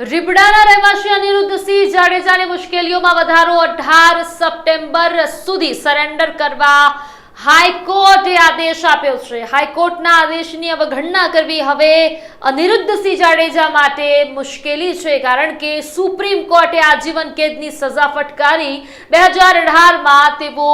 રીબડાના રહેવાસી અનિરુદ્ધસિંહ જાડેજાની મુશ્કેલીઓમાં વધારો અઢાર સપ્ટેમ્બર સુધી સરેન્ડર કરવા હાઈકોર્ટે આદેશ આપ્યો છે. હાઈકોર્ટના આદેશની અવગણના કરવી હવે અનિરુદ્ધસિંહ જાડેજા માટે મુશ્કેલી છે, કારણ કે સુપ્રીમ કોર્ટે આજીવન કેદની સજા ફટકારી બે હજાર અઢારમાં તેઓ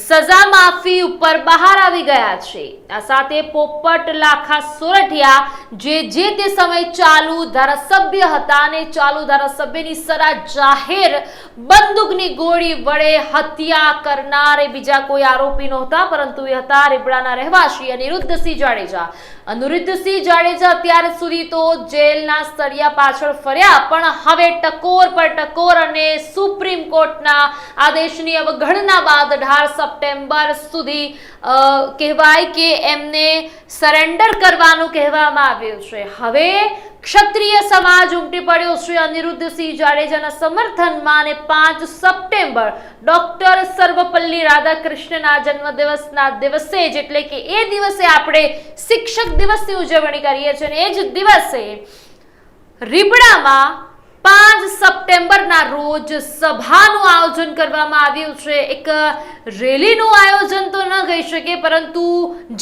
સજા માફી ઉપર બહાર આવી ગયા છે. આ સાથે પોપટ, લાખા, સોરઠિયા જે જે તે સમય ચાલુ ધારાસભ્ય હતા અને ચાલુ ધારાસભ્યની સરા જાહેર બંદૂકની ગોળી વડે હત્યા કરનાર બીજા કોઈ આરોપી નહોતા. પરંતુ એ હતા રીબડાના રહેવાસી અનિરુદ્ધસિંહ જાડેજા. અનિરુદ્ધસિંહ જાડેજા અત્યાર સુધી તો જેલના સળિયા પાછળ ફર્યા, પણ હવે ટકોર પર ટકોર અને સુપ્રીમ કોર્ટના આદેશની અવગણના બાદ અઢાર સપ્ટેમ્બર સુધી કહેવાય કે એમને સરેન્ડર કરવાનું કહેવામાં આવ્યું છે. હવે ક્ષત્રિય સમાજ ઉમટી પડ્યો શ્રી અનિરુદ્ધસિંહ જાડેજાના સમર્થનમાં અને પાંચ સપ્ટેમ્બર ડોક્ટર સર્વપલ્લી રાધાકૃષ્ણના જન્મદિવસના દિવસે જ એટલે કે એ દિવસે આપણે શિક્ષક દિવસની ઉજવણી કરીએ છીએ એ જ દિવસે રીબડામાં પાંચ સપ્ટેમ્બરના રોજ સભાનું આયોજન કરવામાં આવ્યું છે. એક રેલીનું આયોજન તો શકે, પરંતુ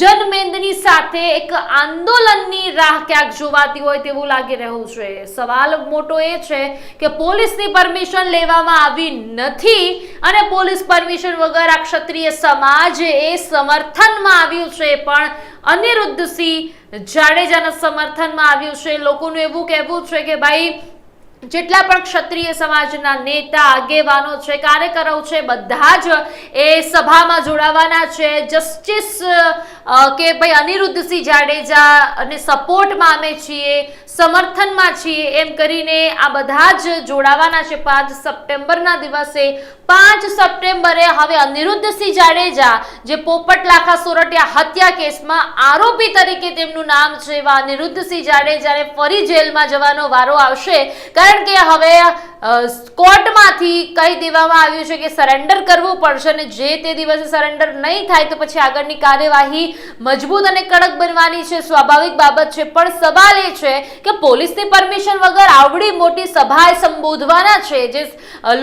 જનમેદની સાથે એક આંદોલનની રાહ ક્યાંક જોવાતી હોય તેવું લાગી રહ્યું છે. સવાલ મોટો એ છે કે પોલીસની પરમિશન લેવામાં આવી નથી અને પોલીસ પરમિશન વગર આ ક્ષત્રિય સમાજ એ સમર્થનમાં આવ્યું છે. પણ અનિરુદ્ધસિંહ જાડેજાના સમર્થનમાં આવ્યું છે. લોકોનું એવું કહેવું છે કે ભાઈ જેટલા પણ ક્ષત્રિય સમાજના નેતા, આગેવાનો છે, કાર્યકરો છે, બધા જ એ સભામાં જોડાવાના છે. જસ્ટિસ કે ભાઈ અનિરુદ્ધસિંહ જાડેજા અને સપોર્ટમાં અમે છીએ. સમર્થનમાં છીએ એમ કરીને આ બધા જ જોડાવાના છે પાંચ સપ્ટેમ્બરના દિવસે. પાંચ સપ્ટેમ્બરે હવે અનિરુદ્ધસિંહ જાડેજા જે પોપટ લાખા સોરઠિયા હત્યા કેસમાં આરોપી તરીકે તેમનું નામ છે એવા અનિરુદ્ધસિંહ જાડેજાને ફરી જેલમાં જવાનો વારો આવશે. કારણ કે હવે કોર્ટમાંથી કહી દેવામાં આવ્યું છે કે સરેન્ડર કરવું પડશે અને જે તે દિવસે સરેન્ડર નહીં થાય તો પછી આગળની કાર્યવાહી મજબૂત અને કડક બનવાની છે. સ્વાભાવિક બાબત છે, પણ સવાલ એ છે કે પોલીસની પરમિશન વગર આવડી મોટી સભાએ સંબોધવાના છે. જે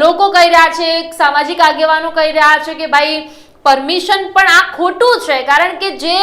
લોકો કહી રહ્યા છે સામાજિક આગેવાનો કહી રહ્યા છે કે ભાઈ પરમિશન પણ આ ખોટું છે, કારણ કે જે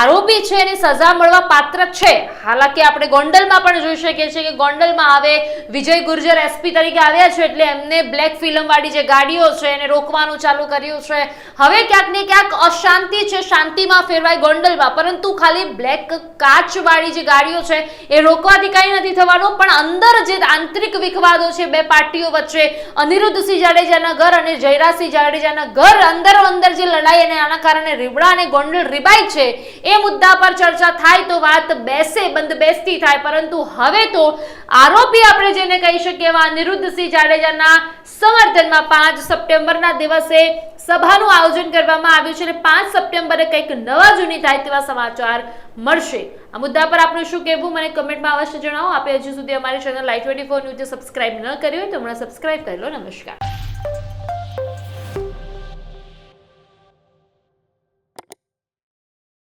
આરોપી છે એની સજા મળવા પાત્ર છે. હાલાકી આપણે ગોંડલમાં પણ જોઈ શકીએ છીએ કે ગોંડલમાં હવે વિજય ગુર્જર એસપી તરીકે આવ્યા છે એટલે એમને બ્લેક ફિલ્મવાળી જે ગાડીઓ છે એને રોકવાનું ચાલુ કર્યું છે. હવે ક્યાંક ને ક્યાંક અશાંતિ છે, શાંતિમાં ફેરવાય ગોંડલમાં. પરંતુ ખાલી બ્લેક કાચવાળી જે ગાડીઓ છે એ રોકવાથી કંઈ નથી થવાનું, પણ અંદર જે આંતરિક વિખવાદો છે બે પાર્ટીઓ વચ્ચે અનિરુદ્ધસિંહ જાડેજાના ઘર અને જયરાજસિંહ જાડેજાના ઘર અંદરો અંદર જે લડાઈ અને આના કારણે રીબડા અને ગોંડલ રીબાઈ છે એ મુદ્દા પર ચર્ચા થાય તો વાત બેસે બંધ બેસતી થાય. પરંતુ હવે તો આરોપી આપણે જેને કહી શકીએ એવા અનિરુદ્ધસિંહ જાડેજાના સમર્થનમાં પાંચ સપ્ટેમ્બરના દિવસે સભાનું આયોજન કરવામાં આવ્યું છે અને પાંચ સપ્ટેમ્બરે કંઈક નવા જૂની થાય તેવા સમાચાર મળશે. આ મુદ્દા પર આપનું શું કહેવું? મને કમેન્ટમાં અવશ્ય જણાવો. આપે હજુ સુધી અમારી channel light twenty four news subscribe ન કર્યું હોય તો હમણાં સબસ્ક્રાઇબ કરી લો. નમસ્કાર.